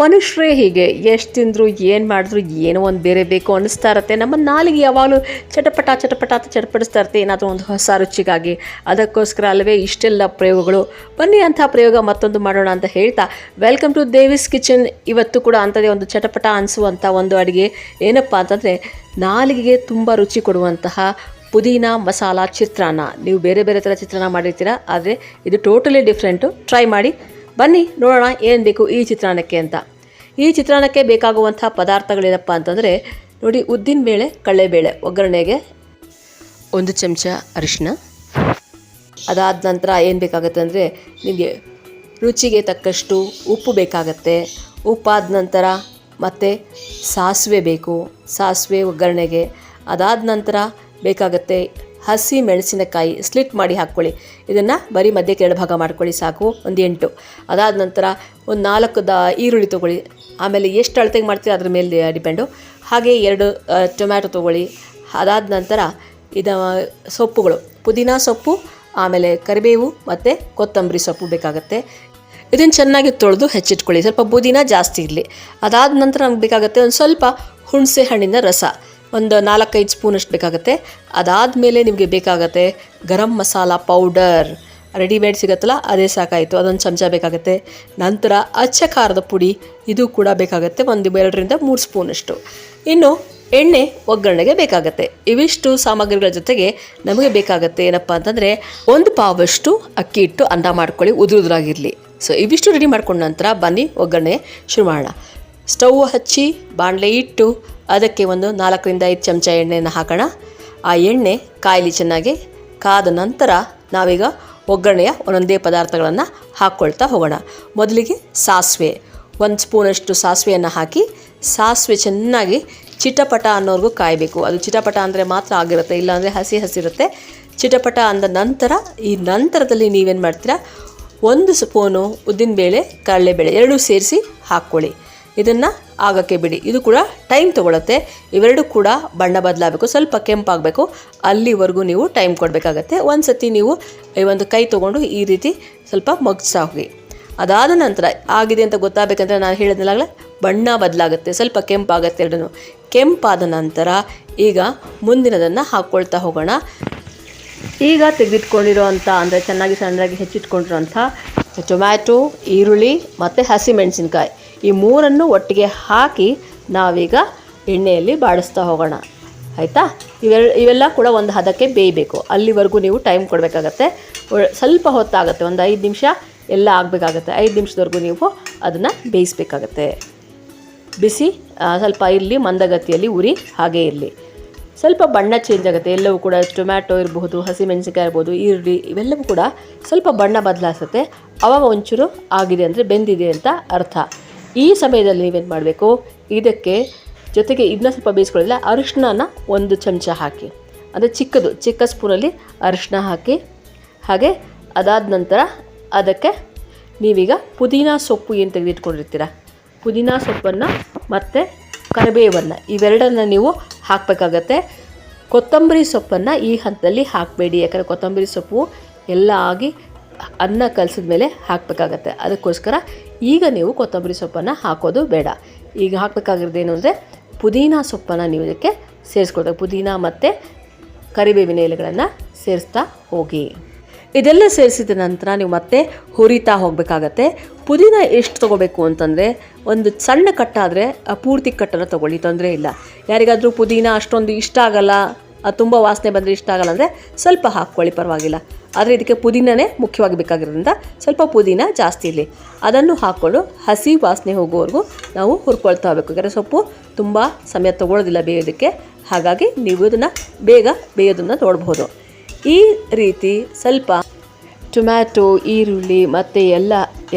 ಮನುಷ್ಯರೇ ಹೀಗೆ ಎಷ್ಟು ತಿಂದರು, ಏನು ಮಾಡಿದ್ರು, ಏನೋ ಒಂದು ಬೇರೆ ಬೇಕು ಅನ್ನಿಸ್ತಾ ಇರುತ್ತೆ. ನಮ್ಮ ನಾಲಿಗೆ ಯಾವಾಗಲೂ ಚಟಪಟ ಚಟಪಟ ಅಂತ ಚಟಪಡಿಸ್ತಾ ಇರುತ್ತೆ. ಏನಾದರೂ ಒಂದು ಹೊಸ ರುಚಿಗಾಗಿ. ಅದಕ್ಕೋಸ್ಕರ ಅಲ್ಲವೇ ಇಷ್ಟೆಲ್ಲ ಪ್ರಯೋಗಗಳು. ಬನ್ನಿ ಅಂಥ ಪ್ರಯೋಗ ಮತ್ತೊಂದು ಮಾಡೋಣ ಅಂತ ಹೇಳ್ತಾ. ವೆಲ್ಕಮ್ ಟು ದೇವಿಸ್ ಕಿಚನ್ ಇವತ್ತು ಕೂಡ ಅಂಥದ್ದೇ ಒಂದು ಚಟಪಟ ಅನಿಸುವಂಥ ಒಂದು ಅಡುಗೆ. ಏನಪ್ಪ ಅಂತಂದರೆ, ನಾಲಿಗೆಗೆ ತುಂಬ ರುಚಿ ಕೊಡುವಂತಹ ಪುದೀನ ಮಸಾಲ ಚಿತ್ರಾನ್ನ. ನೀವು ಬೇರೆ ಬೇರೆ ಥರ ಚಿತ್ರಾನ್ನ ಮಾಡಿರ್ತೀರ, ಆದರೆ ಇದು ಟೋಟಲಿ ಡಿಫ್ರೆಂಟು ಟ್ರೈ ಮಾಡಿ. ಬನ್ನಿ ನೋಡೋಣ ಏನು ಬೇಕು ಈ ಚಿತ್ರಾನ್ನಕ್ಕೆ ಅಂತ. ಈ ಚಿತ್ರಾನ್ನಕ್ಕೆ ಬೇಕಾಗುವಂಥ ಪದಾರ್ಥಗಳೇನಪ್ಪ ಅಂತಂದರೆ, ನೋಡಿ ಉದ್ದಿನಬೇಳೆ ಕಡಲೆಬೇಳೆ, ಒಗ್ಗರಣೆಗೆ ಒಂದು ಚಮಚ ಅರಿಶಿನ ಅದಾದ ನಂತರ ಏನು ಬೇಕಾಗುತ್ತೆ ಅಂದರೆ, ನಿಮಗೆ ರುಚಿಗೆ ತಕ್ಕಷ್ಟು ಉಪ್ಪು ಬೇಕಾಗತ್ತೆ. ಉಪ್ಪಾದ ನಂತರ ಮತ್ತು ಸಾಸಿವೆ ಬೇಕು, ಸಾಸಿವೆ ಒಗ್ಗರಣೆಗೆ. ಅದಾದ ನಂತರ ಬೇಕಾಗತ್ತೆ ಹಸಿ ಮೆಣಸಿನಕಾಯಿ ಸ್ಲಿಟ್ ಮಾಡಿ ಹಾಕ್ಕೊಳ್ಳಿ. ಇದನ್ನು ಬರೀ ಮಧ್ಯಕ್ಕೆ ಎರಡು ಭಾಗ ಮಾಡ್ಕೊಳ್ಳಿ ಸಾಕು. ಒಂದು ಎಂಟು. ಅದಾದ ನಂತರ ಒಂದು ನಾಲ್ಕು ದ ಈರುಳ್ಳಿ ತೊಗೊಳ್ಳಿ. ಆಮೇಲೆ ಎಷ್ಟು ಅಳತೆಗೆ ಮಾಡ್ತೀವಿ ಅದ್ರ ಮೇಲೆ ಡಿಪೆಂಡು ಹಾಗೆ ಎರಡು ಟೊಮ್ಯಾಟೊ ತೊಗೊಳ್ಳಿ. ಅದಾದ ನಂತರ ಇದು ಸೊಪ್ಪುಗಳು. ಪುದೀನ ಸೊಪ್ಪು, ಆಮೇಲೆ ಕರಿಬೇವು ಮತ್ತು ಕೊತ್ತಂಬರಿ ಸೊಪ್ಪು ಬೇಕಾಗುತ್ತೆ. ಇದನ್ನು ಚೆನ್ನಾಗಿ ತೊಳೆದು ಹೆಚ್ಚಿಟ್ಕೊಳ್ಳಿ. ಸ್ವಲ್ಪ ಪುದೀನ ಜಾಸ್ತಿ ಇರಲಿ. ಅದಾದ ನಂತರ ನಮ್ಗೆ ಬೇಕಾಗುತ್ತೆ ಒಂದು ಸ್ವಲ್ಪ ಹುಣಸೆ ಹಣ್ಣಿನ ರಸ. ಒಂದು ನಾಲ್ಕೈದು ಸ್ಪೂನಷ್ಟು ಬೇಕಾಗುತ್ತೆ. ಅದಾದಮೇಲೆ ನಿಮಗೆ ಬೇಕಾಗತ್ತೆ ಗರಂ ಮಸಾಲ ಪೌಡರ್. ರೆಡಿಮೇಡ್ ಸಿಗುತ್ತಲ್ಲ, ಅದೇ ಸಾಕಾಯಿತು. ಅದೊಂದು ಚಮಚ ಬೇಕಾಗುತ್ತೆ. ನಂತರ ಅಚ್ಚ ಖಾರದ ಪುಡಿ, ಇದು ಕೂಡ ಬೇಕಾಗುತ್ತೆ ಒಂದು ಎರಡರಿಂದ ಮೂರು ಸ್ಪೂನಷ್ಟು ಇನ್ನು ಎಣ್ಣೆ ಒಗ್ಗರಣೆಗೆ ಬೇಕಾಗುತ್ತೆ. ಇವಿಷ್ಟು ಸಾಮಗ್ರಿಗಳ ಜೊತೆಗೆ ನಮಗೆ ಬೇಕಾಗುತ್ತೆ ಏನಪ್ಪ ಅಂತಂದರೆ ಒಂದು ಪಾವಷ್ಟು ಅಕ್ಕಿ ಇಟ್ಟು ಅನ್ನ ಮಾಡ್ಕೊಳ್ಳಿ, ಉದುರು ಉದುರಾಗಿರಲಿ. ಸೊ ಇವಿಷ್ಟು ರೆಡಿ ಮಾಡ್ಕೊಂಡ ನಂತರ ಬನ್ನಿ ಒಗ್ಗರಣೆ ಶುರು ಮಾಡೋಣ. ಸ್ಟವ್ ಹಚ್ಚಿ, ಬಾಣಲೆ ಇಟ್ಟು ಅದಕ್ಕೆ ಒಂದು ನಾಲ್ಕರಿಂದ ಐದು ಚಮಚ ಎಣ್ಣೆಯನ್ನು ಹಾಕೋಣ. ಆ ಎಣ್ಣೆ ಕಾಯಲಿ ಚೆನ್ನಾಗಿ ಕಾದ ನಂತರ ನಾವೀಗ ಒಗ್ಗರಣೆಯ ಒಂದೊಂದೇ ಪದಾರ್ಥಗಳನ್ನು ಹಾಕ್ಕೊಳ್ತಾ ಹೋಗೋಣ. ಮೊದಲಿಗೆ ಸಾಸಿವೆ. ಒಂದು ಸ್ಪೂನಷ್ಟು ಸಾಸಿವೆಯನ್ನು ಹಾಕಿ ಸಾಸಿವೆ ಚೆನ್ನಾಗಿ ಚಿಟಪಟ ಅನ್ನೋರ್ಗೂ ಕಾಯಬೇಕು. ಅದು ಚಿಟಪಟ ಅಂದರೆ ಮಾತ್ರ ಆಗಿರುತ್ತೆ, ಇಲ್ಲಾಂದರೆ ಹಸಿ ಹಸಿರುತ್ತೆ. ಚಿಟಪಟ ಅಂದ ನಂತರ, ಈ ನಂತರದಲ್ಲಿ ನೀವೇನು ಮಾಡ್ತೀರಾ? ಒಂದು ಸ್ಪೂನು ಉದ್ದಿನಬೇಳೆ, ಕಡಲೆಬೇಳೆ ಎರಡೂ ಸೇರಿಸಿ ಹಾಕ್ಕೊಳ್ಳಿ. ಇದನ್ನು ಆಗೋಕ್ಕೆ ಬಿಡಿ. ಇದು ಕೂಡ ಟೈಮ್ ತೊಗೊಳುತ್ತೆ. ಇವೆರಡು ಕೂಡ ಬಣ್ಣ ಬದಲಾಗಬೇಕು. ಸ್ವಲ್ಪ ಕೆಂಪಾಗಬೇಕು. ಅಲ್ಲಿವರೆಗೂ ನೀವು ಟೈಮ್ ಕೊಡಬೇಕಾಗತ್ತೆ. ಒಂದು ಸತಿ ನೀವು ಈ ಒಂದು ಕೈ ತೊಗೊಂಡು ಈ ರೀತಿ ಸ್ವಲ್ಪ ಮಗ್ಸ್ತಾ ಹೋಗಿ. ಅದಾದ ನಂತರ ಆಗಿದೆ ಅಂತ ಗೊತ್ತಾಗಬೇಕಂದ್ರೆ ನಾನು ಹೇಳಿದ್ನಲ್ಲ ಬಣ್ಣ ಬದಲಾಗುತ್ತೆ. ಸ್ವಲ್ಪ ಕೆಂಪಾಗುತ್ತೆ ಎರಡೂ ಕೆಂಪಾದ ನಂತರ ಈಗ ಮುಂದಿನದನ್ನು ಹಾಕ್ಕೊಳ್ತಾ ಹೋಗೋಣ. ಈಗ ತೆಗೆದಿಟ್ಕೊಂಡಿರೋವಂಥ ಅಂದರೆ ಚೆನ್ನಾಗಿ ಸಣ್ಣದಾಗಿ ಹೆಚ್ಚಿಟ್ಕೊಂಡಿರೋಂಥ ಟೊಮ್ಯಾಟೊ ಈರುಳ್ಳಿ ಮತ್ತು ಹಸಿಮೆಣಸಿನ್ಕಾಯಿ. ಈ ಮೂರನ್ನು ಒಟ್ಟಿಗೆ ಹಾಕಿ ನಾವೀಗ ಎಣ್ಣೆಯಲ್ಲಿ ಬಾಡಿಸ್ತಾ ಹೋಗೋಣ. ಆಯಿತಾ? ಇವೆಲ್ಲ ಇವೆಲ್ಲ ಕೂಡ ಒಂದು ಹದಕ್ಕೆ ಬೇಯಬೇಕು. ಅಲ್ಲಿವರೆಗೂ ನೀವು ಟೈಮ್ ಕೊಡಬೇಕಾಗತ್ತೆ. ಸ್ವಲ್ಪ ಹೊತ್ತಾಗುತ್ತೆ. ಒಂದು ಐದು ನಿಮಿಷ ಎಲ್ಲ ಆಗಬೇಕಾಗತ್ತೆ. ಐದು ನಿಮಿಷದವರೆಗೂ ನೀವು ಅದನ್ನು ಬೇಯಿಸ್ಬೇಕಾಗತ್ತೆ. ಬಿಸಿ ಸ್ವಲ್ಪ ಇರಲಿ, ಮಂದಗತಿಯಲ್ಲಿ ಉರಿ, ಹಾಗೇ ಇರಲಿ. ಸ್ವಲ್ಪ ಬಣ್ಣ ಚೇಂಜ್ ಆಗುತ್ತೆ. ಎಲ್ಲವೂ ಕೂಡ ಟೊಮ್ಯಾಟೊ ಇರಬಹುದು, ಹಸಿಮೆಣಸಿನ್ಕಾಯಿ ಇರ್ಬೋದು, ಈರುಳ್ಳಿ ಇವೆಲ್ಲವೂ ಕೂಡ ಸ್ವಲ್ಪ ಬಣ್ಣ ಬದಲಾಯಿಸುತ್ತೆ ಅವಾಗ ಒಂಚೂರು ಆಗಿದೆ ಅಂದರೆ ಬೆಂದಿದೆ ಅಂತ ಅರ್ಥ. ಈ ಸಮಯದಲ್ಲಿ ನೀವೇನು ಮಾಡಬೇಕು? ಇದಕ್ಕೆ ಜೊತೆಗೆ ಇದನ್ನ ಸ್ವಲ್ಪ ಬೇಯಿಸ್ಕೊಳ್ಳಿಲ್ಲ ಅರಿಶಿಣನ ಒಂದು ಚಮಚ ಹಾಕಿ. ಅಂದರೆ ಚಿಕ್ಕದು, ಚಿಕ್ಕ ಸ್ಪೂನಲ್ಲಿ ಅರಿಶಿನ ಹಾಕಿ. ಹಾಗೆ ಅದಾದ ನಂತರ ಅದಕ್ಕೆ ನೀವೀಗ ಪುದೀನ ಸೊಪ್ಪು ಏನು ತೆಗೆದಿಟ್ಕೊಂಡಿರ್ತೀರ? ಪುದೀನ ಸೊಪ್ಪನ್ನು ಮತ್ತು ಕರಿಬೇವನ್ನು, ಇವೆರಡನ್ನು ನೀವು ಹಾಕಬೇಕಾಗತ್ತೆ. ಕೊತ್ತಂಬರಿ ಸೊಪ್ಪನ್ನು ಈ ಹಂತದಲ್ಲಿ ಹಾಕಬೇಡಿ. ಯಾಕಂದರೆ ಕೊತ್ತಂಬರಿ ಸೊಪ್ಪು ಎಲ್ಲ ಆಗಿ ಅನ್ನ ಕಲಸಿದ ಮೇಲೆ ಹಾಕಬೇಕಾಗತ್ತೆ. ಅದಕ್ಕೋಸ್ಕರ ಈಗ ನೀವು ಕೊತ್ತಂಬರಿ ಸೊಪ್ಪನ್ನು ಹಾಕೋದು ಬೇಡ. ಈಗ ಹಾಕಬೇಕಾಗಿರೋದೇನು ಅಂದರೆ ಪುದೀನ ಸೊಪ್ಪನ್ನು ನೀವು ಇದಕ್ಕೆ ಸೇರಿಸ್ಕೊಳ್ಬೇಕು. ಪುದೀನ ಮತ್ತು ಕರಿಬೇವಿನ ಎಲೆಗಳನ್ನು ಸೇರಿಸ್ತಾ ಹೋಗಿ. ಇದೆಲ್ಲ ಸೇರಿಸಿದ ನಂತರ ನೀವು ಮತ್ತೆ ಹುರಿತಾ ಹೋಗಬೇಕಾಗತ್ತೆ. ಪುದೀನ ಎಷ್ಟು ತೊಗೋಬೇಕು ಅಂತಂದರೆ ಒಂದು ಸಣ್ಣ ಕಟ್ಟಾದರೆ ಪೂರ್ತಿ ಕಟ್ಟನ್ನು ತೊಗೊಳ್ಳಿ, ತೊಂದರೆ ಇಲ್ಲ. ಯಾರಿಗಾದರೂ ಪುದೀನ ಅಷ್ಟೊಂದು ಇಷ್ಟ ಆಗಲ್ಲ ತುಂಬ ವಾಸನೆ ಬಂದರೆ ಇಷ್ಟ ಆಗಲ್ಲ ಅಂದರೆ ಸ್ವಲ್ಪ ಹಾಕ್ಕೊಳ್ಳಿ, ಪರವಾಗಿಲ್ಲ. ಆದರೆ ಇದಕ್ಕೆ ಪುದೀನನೇ ಮುಖ್ಯವಾಗಿ ಬೇಕಾಗಿರೋದ್ರಿಂದ ಸ್ವಲ್ಪ ಪುದೀನ ಜಾಸ್ತಿ ಇರಲಿ. ಅದನ್ನು ಹಾಕ್ಕೊಂಡು ಹಸಿ ವಾಸನೆ ಹೋಗೋವರೆಗೂ ನಾವು ಹುರ್ಕೊಳ್ತಾ ಹೋಗಬೇಕು. ಯಾಕಂದರೆ ಸೊಪ್ಪು ತುಂಬ ಸಮಯ ತೊಗೊಳ್ಳೋದಿಲ್ಲ ಬೇಯೋದಕ್ಕೆ. ಹಾಗಾಗಿ ನೀವು ಇದನ್ನು ಬೇಗ ಬೇಯೋದನ್ನು ನೋಡ್ಬೋದು. ಈ ರೀತಿ ಸ್ವಲ್ಪ ಟೊಮ್ಯಾಟೊ, ಈರುಳ್ಳಿ ಮತ್ತು ಎಲ್ಲ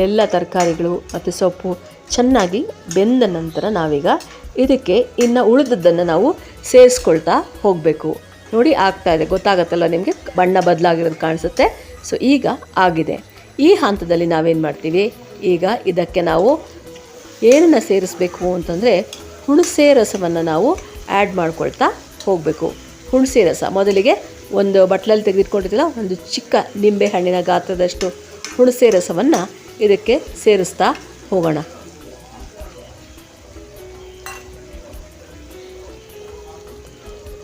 ಎಲ್ಲ ತರಕಾರಿಗಳು ಮತ್ತು ಸೊಪ್ಪು ಚೆನ್ನಾಗಿ ಬೆಂದ ನಂತರ ನಾವೀಗ ಇದಕ್ಕೆ ಇನ್ನು ಉಳಿದದ್ದನ್ನು ನಾವು ಸೇರಿಸ್ಕೊಳ್ತಾ ಹೋಗಬೇಕು. ನೋಡಿ ಆಗ್ತಾ ಇದೆ. ಗೊತ್ತಾಗತ್ತಲ್ಲ ನಿಮಗೆ? ಬಣ್ಣ ಬದಲಾಗಿರೋದು ಕಾಣಿಸುತ್ತೆ. ಸೊ ಈಗ ಆಗಿದೆ. ಈ ಹಂತದಲ್ಲಿ ನಾವೇನು ಮಾಡ್ತೀವಿ? ಈಗ ಇದಕ್ಕೆ ನಾವು ಏನನ್ನು ಸೇರಿಸಬೇಕು ಅಂತಂದರೆ ಹುಣಸೆ ರಸವನ್ನು ನಾವು ಆ್ಯಡ್ ಮಾಡ್ಕೊಳ್ತಾ ಹೋಗಬೇಕು. ಹುಣಸೆ ರಸ. ಮೊದಲಿಗೆ ಒಂದು ಬಟ್ಲಲ್ಲಿ ತೆಗೆದುಕೊಂಡಿದ್ದಿಲ್ಲ ಒಂದು ಚಿಕ್ಕ ನಿಂಬೆ ಹಣ್ಣಿನ ಗಾತ್ರದಷ್ಟು ಹುಣಸೆ ರಸವನ್ನು ಇದಕ್ಕೆ ಸೇರಿಸ್ತಾ ಹೋಗೋಣ.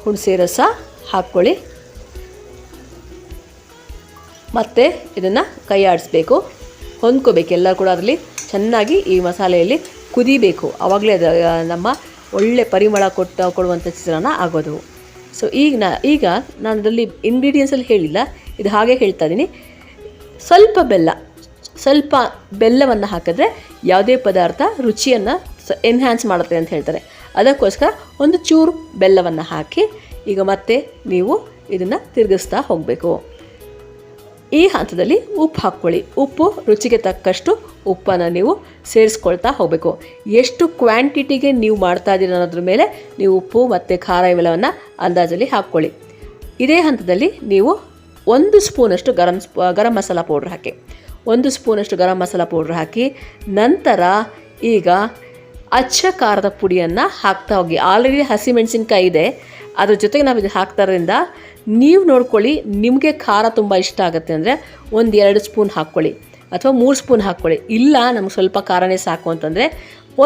ಹುಣಸೆ ರಸ ಹಾಕ್ಕೊಳ್ಳಿ. ಮತ್ತು ಇದನ್ನು ಕೈ ಆಡಿಸ್ಬೇಕು ಹೊಂದ್ಕೋಬೇಕು ಎಲ್ಲ ಕೂಡ ಅದರಲ್ಲಿ. ಚೆನ್ನಾಗಿ ಈ ಮಸಾಲೆಯಲ್ಲಿ ಕುದಿಬೇಕು. ಆವಾಗಲೇ ಅದು ನಮ್ಮ ಒಳ್ಳೆ ಪರಿಮಳ ಕೊಟ್ಟು ಕೊಡುವಂಥ ಚಿತ್ರಾನ್ನ ಆಗೋದು. ಸೊ ಈಗ ನಾ, ಈಗ ನಾನು ಅದರಲ್ಲಿ ಇಂಗ್ರೀಡಿಯೆಂಟ್ಸಲ್ಲಿ ಹೇಳಿಲ್ಲ. ಇದು ಹಾಗೆ ಹೇಳ್ತಾ ಇದ್ದೀನಿ. ಸ್ವಲ್ಪ ಬೆಲ್ಲ, ಸ್ವಲ್ಪ ಬೆಲ್ಲವನ್ನು ಹಾಕಿದ್ರೆ ಯಾವುದೇ ಪದಾರ್ಥ ರುಚಿಯನ್ನು ಸ ಎನ್ಹ್ಯಾನ್ಸ್ ಮಾಡುತ್ತೆ ಅಂತ ಹೇಳ್ತಾರೆ. ಅದಕ್ಕೋಸ್ಕರ ಒಂದು ಚೂರು ಬೆಲ್ಲವನ್ನು ಹಾಕಿ ಈಗ ಮತ್ತೆ ನೀವು ಇದನ್ನು ತಿರುಗಿಸ್ತಾ ಹೋಗಬೇಕು. ಈ ಹಂತದಲ್ಲಿ ಉಪ್ಪು ಹಾಕ್ಕೊಳ್ಳಿ. ಉಪ್ಪು ರುಚಿಗೆ ತಕ್ಕಷ್ಟು ಉಪ್ಪನ್ನು ನೀವು ಸೇರಿಸ್ಕೊಳ್ತಾ ಹೋಗಬೇಕು. ಎಷ್ಟು ಕ್ವಾಂಟಿಟಿಗೆ ನೀವು ಮಾಡ್ತಾ ಇದ್ದೀರ ಅನ್ನೋದ್ರ ಮೇಲೆ ನೀವು ಉಪ್ಪು ಮತ್ತು ಖಾರ ಇವೆಲ್ಲವನ್ನು ಅಂದಾಜಲ್ಲಿ ಹಾಕ್ಕೊಳ್ಳಿ. ಇದೇ ಹಂತದಲ್ಲಿ ನೀವು ಒಂದು ಸ್ಪೂನಷ್ಟು ಗರಂ ಗರಂ ಮಸಾಲ ಪೌಡ್ರ್ ಹಾಕಿ. ಒಂದು ಸ್ಪೂನಷ್ಟು ಗರಂ ಮಸಾಲ ಪೌಡ್ರ್ ಹಾಕಿ ನಂತರ ಈಗ ಅಚ್ಚ ಖಾರದ ಪುಡಿಯನ್ನು ಹಾಕ್ತಾ ಹೋಗಿ. ಆಲ್ರೆಡಿ ಹಸಿಮೆಣಸಿನ್ಕಾಯಿ ಇದೆ. ಅದ್ರ ಜೊತೆಗೆ ನಾವು ಇದು ಹಾಕ್ತಾರಿಂದ ನೀವು ನೋಡ್ಕೊಳ್ಳಿ, ನಿಮಗೆ ಖಾರ ತುಂಬ ಇಷ್ಟ ಆಗುತ್ತೆ ಅಂದರೆ ಒಂದು ಎರಡು ಸ್ಪೂನ್ ಹಾಕ್ಕೊಳ್ಳಿ ಅಥವಾ ಮೂರು ಸ್ಪೂನ್ ಹಾಕ್ಕೊಳ್ಳಿ. ಇಲ್ಲ, ನಮ್ಗೆ ಸ್ವಲ್ಪ ಖಾರನೇ ಸಾಕು ಅಂತಂದರೆ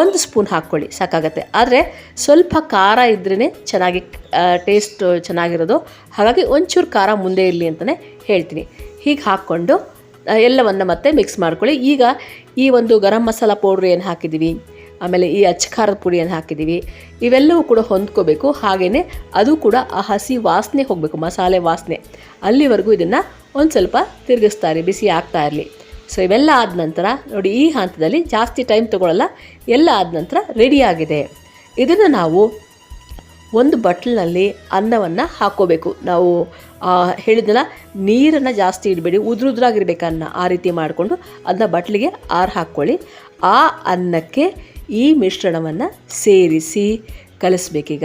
ಒಂದು ಸ್ಪೂನ್ ಹಾಕ್ಕೊಳ್ಳಿ, ಸಾಕಾಗತ್ತೆ. ಆದರೆ ಸ್ವಲ್ಪ ಖಾರ ಇದ್ರೇ ಚೆನ್ನಾಗಿ ಟೇಸ್ಟ್ ಚೆನ್ನಾಗಿರೋದು. ಹಾಗಾಗಿ ಒಂಚೂರು ಖಾರ ಮುಂದೆ ಇರಲಿ ಅಂತಲೇ ಹೇಳ್ತೀನಿ. ಹೀಗೆ ಹಾಕ್ಕೊಂಡು ಎಲ್ಲವನ್ನು ಮತ್ತೆ ಮಿಕ್ಸ್ ಮಾಡ್ಕೊಳ್ಳಿ. ಈಗ ಈ ಒಂದು ಗರಂ ಮಸಾಲ ಪೌಡ್ರ್ ಏನು ಹಾಕಿದ್ದೀವಿ? ಆಮೇಲೆ ಈ ಅಚ್ಚ ಖಾರದ ಪುಡಿಯನ್ನು ಹಾಕಿದ್ದೀವಿ. ಇವೆಲ್ಲವೂ ಕೂಡ ಹೊಂದ್ಕೋಬೇಕು. ಹಾಗೆಯೇ ಅದು ಕೂಡ ಆ ಹಸಿ ವಾಸನೆ ಹೋಗಬೇಕು, ಮಸಾಲೆ ವಾಸನೆ. ಅಲ್ಲಿವರೆಗೂ ಇದನ್ನು ಒಂದು ಸ್ವಲ್ಪ ತಿರುಗಿಸ್ತಾ ಇರಿ, ಬಿಸಿ ಆಗ್ತಾ ಇರಲಿ. ಸೊ ಇವೆಲ್ಲ ಆದ ನಂತರ ನೋಡಿ ಈ ಹಂತದಲ್ಲಿ ಜಾಸ್ತಿ ಟೈಮ್ ತೊಗೊಳ್ಳಲ್ಲ ಎಲ್ಲ ಆದ ನಂತರ ರೆಡಿಯಾಗಿದೆ ಇದನ್ನು ನಾವು ಒಂದು ಬಟ್ಲಿನಲ್ಲಿ ಅನ್ನವನ್ನು ಹಾಕ್ಕೋಬೇಕು ನಾವು ಹೇಳಿದ್ನಲ್ಲ, ನೀರನ್ನು ಜಾಸ್ತಿ ಇಡಬೇಡಿ ಉದುರುದ್ರಾಗಿರ್ಬೇಕು ಅನ್ನ ಆ ರೀತಿ ಮಾಡಿಕೊಂಡು ಅದನ್ನ ಬಟ್ಲಿಗೆ ಆರು ಹಾಕ್ಕೊಳ್ಳಿ. ಆ ಅನ್ನಕ್ಕೆ ಈ ಮಿಶ್ರಣವನ್ನು ಸೇರಿಸಿ ಕಲಿಸ್ಬೇಕೀಗ.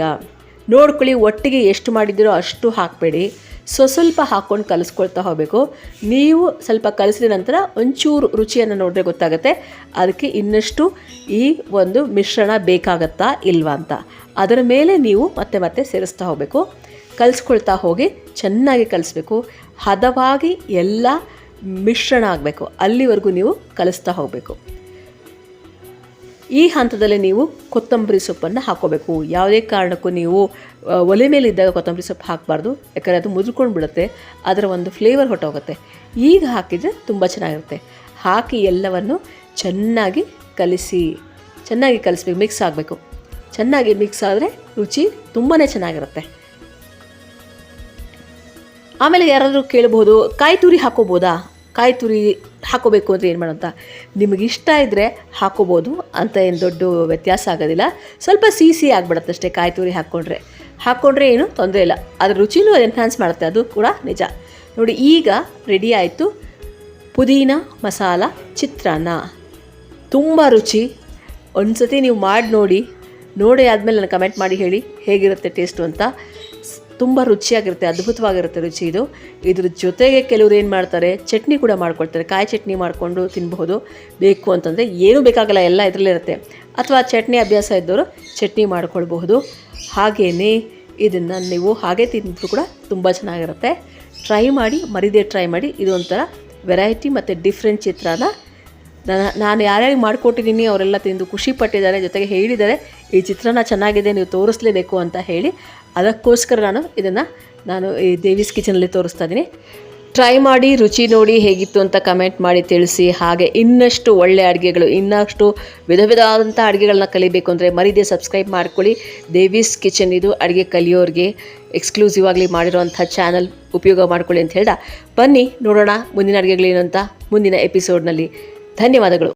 ನೋಡ್ಕೊಳ್ಳಿ ಒಟ್ಟಿಗೆ ಎಷ್ಟು ಮಾಡಿದ್ದೀರೋ ಅಷ್ಟು ಹಾಕಬೇಡಿ. ಸೊ, ಸ್ವಲ್ಪ ಹಾಕ್ಕೊಂಡು ಕಲಿಸ್ಕೊಳ್ತಾ ಹೋಗಬೇಕು. ನೀವು ಸ್ವಲ್ಪ ಕಲಿಸಿದ ನಂತರ ಒಂಚೂರು ರುಚಿಯನ್ನು ನೋಡಿದ್ರೆ ಗೊತ್ತಾಗುತ್ತೆ. ಅದಕ್ಕೆ ಇನ್ನಷ್ಟು ಈ ಒಂದು ಮಿಶ್ರಣ ಬೇಕಾಗತ್ತಾ ಇಲ್ವಾ ಅಂತ. ಅದರ ಮೇಲೆ ನೀವು ಮತ್ತೆ ಮತ್ತೆ ಸೇರಿಸ್ತಾ ಹೋಗಬೇಕು. ಕಲಿಸ್ಕೊಳ್ತಾ ಹೋಗಿ ಚೆನ್ನಾಗಿ ಕಲಿಸ್ಬೇಕು. ಹದವಾಗಿ ಎಲ್ಲ ಮಿಶ್ರಣ ಆಗಬೇಕು. ಅಲ್ಲಿವರೆಗೂ ನೀವು ಕಲಿಸ್ತಾ ಹೋಗಬೇಕು. ಈ ಹಂತದಲ್ಲಿ ನೀವು ಕೊತ್ತಂಬರಿ ಸೊಪ್ಪನ್ನು ಹಾಕೋಬೇಕು ಯಾವುದೇ ಕಾರಣಕ್ಕೂ ನೀವು ಒಲೆ ಮೇಲೆ ಇದ್ದಾಗ ಕೊತ್ತಂಬರಿ ಸೊಪ್ಪು ಹಾಕಬಾರ್ದು. ಯಾಕಂದರೆ ಅದು ಮುದುರ್ಕೊಂಡು ಬಿಡುತ್ತೆ. ಅದರ ಒಂದು ಫ್ಲೇವರ್ ಹೊಟ್ಟೋಗುತ್ತೆ ಈಗ ಹಾಕಿದರೆ ತುಂಬ ಚೆನ್ನಾಗಿರುತ್ತೆ. ಹಾಕಿ ಎಲ್ಲವನ್ನು ಚೆನ್ನಾಗಿ ಕಲಿಸಿ, ಚೆನ್ನಾಗಿ ಕಲಿಸ್ಬೇಕು ಮಿಕ್ಸ್ ಆಗಬೇಕು. ಚೆನ್ನಾಗಿ ಮಿಕ್ಸ್ ಆದರೆ ರುಚಿ ತುಂಬಾ ಚೆನ್ನಾಗಿರುತ್ತೆ. ಆಮೇಲೆ ಯಾರಾದರೂ ಕೇಳಬಹುದು ಕಾಯಿ ತುರಿ ಹಾಕೋಬೋದಾ ಕಾಯಿ ತುರಿ ಹಾಕೋಬೇಕು ಅಂದರೆ ಏನು ಮಾಡೋಂತ ನಿಮಗೆ ಇಷ್ಟ ಇದ್ದರೆ ಹಾಕೋಬೋದು ಅಂತ ಏನು ದೊಡ್ಡ ವ್ಯತ್ಯಾಸ ಆಗೋದಿಲ್ಲ. ಸ್ವಲ್ಪ ಸಿಹಿ ಆಗಿಬಿಡುತ್ತೆ ಅಷ್ಟೇ ಕಾಯಿ ತುರಿ ಹಾಕ್ಕೊಂಡ್ರೆ ಹಾಕ್ಕೊಂಡ್ರೆ ಏನು ತೊಂದರೆ ಇಲ್ಲ. ಅದ್ರ ರುಚಿನೂ ಎನ್ಹಾನ್ಸ್ ಮಾಡುತ್ತೆ. ಅದು ಕೂಡ ನಿಜ. ನೋಡಿ, ಈಗ ರೆಡಿ ಆಯಿತು ಪುದೀನ, ಮಸಾಲ, ಚಿತ್ರಾನ್ನ. ತುಂಬ ರುಚಿ. ಒಂದು ಸತಿ ನೀವು ಮಾಡಿ ನೋಡಿ. ನೋಡಿ ಆದಮೇಲೆ ನಾನು ಕಮೆಂಟ್ ಮಾಡಿ ಹೇಳಿ ಹೇಗಿರುತ್ತೆ ಟೇಸ್ಟು ಅಂತ. ತುಂಬ ರುಚಿಯಾಗಿರುತ್ತೆ, ಅದ್ಭುತವಾಗಿರುತ್ತೆ ರುಚಿ ಇದು. ಇದ್ರ ಜೊತೆಗೆ ಕೆಲವರು ಏನು ಮಾಡ್ತಾರೆ, ಚಟ್ನಿ ಕೂಡ ಮಾಡ್ಕೊಳ್ತಾರೆ. ಕಾಯಿ ಚಟ್ನಿ ಮಾಡಿಕೊಂಡು ತಿನ್ನಬಹುದು ಬೇಕು ಅಂತಂದರೆ ಏನೂ ಬೇಕಾಗಲ್ಲ, ಎಲ್ಲ ಇದರಲ್ಲಿರುತ್ತೆ ಅಥವಾ ಚಟ್ನಿ ಅಭ್ಯಾಸ ಇದ್ದವರು ಚಟ್ನಿ ಮಾಡ್ಕೊಳ್ಬಹುದು. ಹಾಗೆಯೇ ಇದನ್ನು ನೀವು ಹಾಗೆ ತಿಂದರೂ ಕೂಡ ತುಂಬ ಚೆನ್ನಾಗಿರುತ್ತೆ. ಟ್ರೈ ಮಾಡಿ, ಮರಿದೇ ಟ್ರೈ ಮಾಡಿ, ಇದು ಒಂಥರ ವೆರೈಟಿ ಮತ್ತು ಡಿಫ್ರೆಂಟ್ ಚಿತ್ರಾನ್ನ ನಾನು ನಾನು ಯಾರ್ಯಾರಿಗೆ ಮಾಡಿಕೊಟ್ಟಿದ್ದೀನಿ ಅವರೆಲ್ಲ ತಿಂದು ಖುಷಿ ಪಟ್ಟಿದ್ದಾರೆ, ಜೊತೆಗೆ ಹೇಳಿದ್ದಾರೆ, ಈ ಚಿತ್ರನ ಚೆನ್ನಾಗಿದೆ, ನೀವು ತೋರಿಸ್ಲೇಬೇಕು ಅಂತ ಹೇಳಿ ಅದಕ್ಕೋಸ್ಕರ ನಾನು ಇದನ್ನು ನಾನು ಈ ದೇವೀಸ್ ಕಿಚನಲ್ಲಿ ತೋರಿಸ್ತಾ ಇದ್ದೀನಿ. ಟ್ರೈ ಮಾಡಿ, ರುಚಿ ನೋಡಿ ಹೇಗಿತ್ತು ಅಂತ ಕಮೆಂಟ್ ಮಾಡಿ ತಿಳಿಸಿ. ಹಾಗೆ ಇನ್ನಷ್ಟು ಒಳ್ಳೆ ಅಡುಗೆಗಳು, ಇನ್ನಷ್ಟು ವಿಧ ವಿಧವಾದಂಥ ಅಡುಗೆಗಳನ್ನ ಕಲಿಬೇಕು ಅಂದರೆ ಮರಿದೇ ಸಬ್ಸ್ಕ್ರೈಬ್ ಮಾಡ್ಕೊಳ್ಳಿ. ದೇವೀಸ್ ಕಿಚನ್ ಇದು ಅಡುಗೆ ಕಲಿಯೋರಿಗೆ ಎಕ್ಸ್ಕ್ಲೂಸಿವ್ ಆಗಲಿ ಮಾಡಿರೋವಂಥ ಚಾನಲ್ ಉಪಯೋಗ ಮಾಡ್ಕೊಳ್ಳಿ ಅಂತ ಹೇಳ್ದ. ಬನ್ನಿ, ನೋಡೋಣ ಮುಂದಿನ ಅಡುಗೆಗಳೇನು ಅಂತ ಮುಂದಿನ ಎಪಿಸೋಡ್ನಲ್ಲಿ ಧನ್ಯವಾದಗಳು.